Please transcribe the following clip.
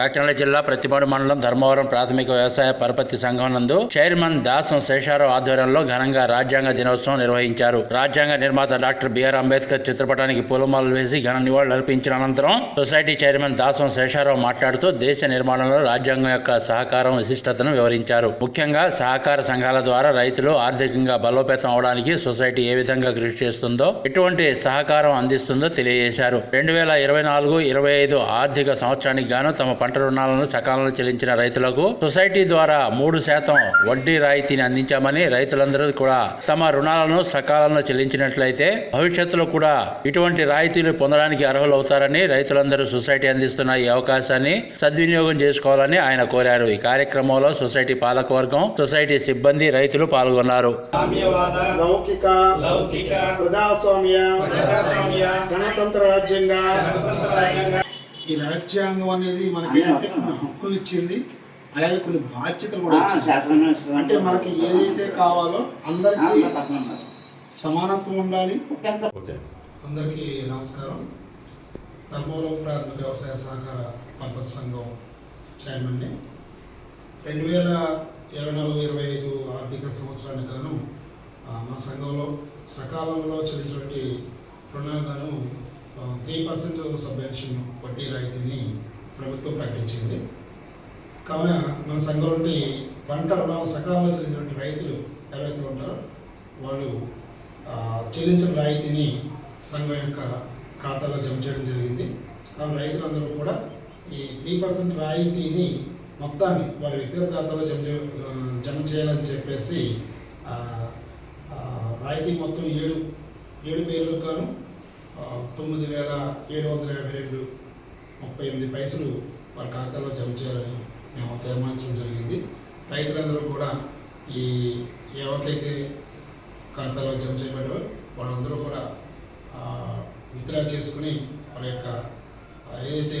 కాకినాడ జిల్లా ప్రతిపాడు మండలం ధర్మవరం ప్రాథమిక వ్యవసాయ పరపతి సంఘం నందు చైర్మన్ దాసం శేషారావు ఆధ్వర్యంలో ఘనంగా రాజ్యాంగ దినోత్సవం నిర్వహించారు. రాజ్యాంగ నిర్మాత డాక్టర్ బిఆర్ అంబేద్కర్ చిత్రపటానికి పూలమాలలు వేసి ఘన నివాళులు అర్పించిన అనంతరం సొసైటీ చైర్మన్ దాసం శేషారావు మాట్లాడుతూ దేశ నిర్మాణంలో రాజ్యాంగం యొక్క సహకారం విశిష్టతను వివరించారు. ముఖ్యంగా సహకార సంఘాల ద్వారా రైతులు ఆర్థికంగా బలోపేతం అవడానికి సొసైటీ ఏ విధంగా కృషి చేస్తుందో ఎటువంటి సహకారం అందిస్తుందో తెలియజేశారు. రెండు వేల ఇరవై నాలుగు ఇరవై ఐదు ఆర్థిక సంవత్సరానికి గాను తమ పంట రుణాలను సకాలంలో చెల్లించిన రైతులకు సొసైటీ ద్వారా మూడు శాతం వడ్డీ రాయితీని అందించామని రైతులందరూ కూడా తమ రుణాలను సకాలంలో చెల్లించినట్లయితే భవిష్యత్తులో కూడా ఇటువంటి రాయితీలు పొందడానికి అర్హులవుతారని రైతులందరూ సొసైటీ అందిస్తున్న ఈ అవకాశాన్ని సద్వినియోగం చేసుకోవాలని ఆయన కోరారు. ఈ కార్యక్రమంలో సొసైటీ పాలకవర్గం సొసైటీ సిబ్బంది రైతులు పాల్గొన్నారు. సామ్యవాద లౌకిక లౌకిక ప్రజాస్వామ్య ప్రజాస్వామ్య గణతంత్ర రాజ్యంగా గణతంత్ర రాజ్యాంగ ఈ రాజ్యాంగం అనేది మనకి హక్కులు ఇచ్చింది. అలాగే కొన్ని బాధ్యతలు కూడా ఇచ్చింది. అంటే మనకి ఏదైతే కావాలో అందరికీ సమానత్వం ఉండాలి. అందరికీ నమస్కారం. ధర్మవరం ప్రాథమిక వ్యవసాయ సహకార పరపతి సంఘం చైర్మన్ని. రెండు వేల ఇరవై నాలుగు ఇరవై ఐదు ఆర్థిక సంవత్సరానికి గాను మా సంఘంలో సకాలంలో చెల్లించినటువంటి రుణాలకు గాను త్రీ పర్సెంట్ సబ్వెన్షన్ వడ్డీ రాయితీని ప్రభుత్వం ప్రకటించింది. కావున మన సంఘంలోని పంట రుణాలు సకాలంలో చెల్లించినటువంటి రైతులు ఎవరైతే ఉంటారో వాళ్ళు చెల్లించిన రాయితీని సంఘం యొక్క ఖాతాలో జమ చేయడం జరిగింది. కావున రైతులందరూ కూడా ఈ త్రీ పర్సెంట్ రాయితీని మొత్తాన్ని వారి వ్యక్తిగత ఖాతాలో జమ చే జమ చేయాలని చెప్పేసి రాయితీ మొత్తం ఏడు ఏడు పేర్లకు గాను తొమ్మిది వేల ఏడు వందల యాభై రెండు ముప్పై ఎనిమిది పైసలు వారి ఖాతాలో జమ చేయాలని మేము తీర్మానించడం జరిగింది. రైతులందరూ కూడా ఈ ఎవరికైతే ఖాతాలో జమ చేయబడ్డారో వాళ్ళందరూ కూడా విత్డ్రా చేసుకుని వారి యొక్క ఏదైతే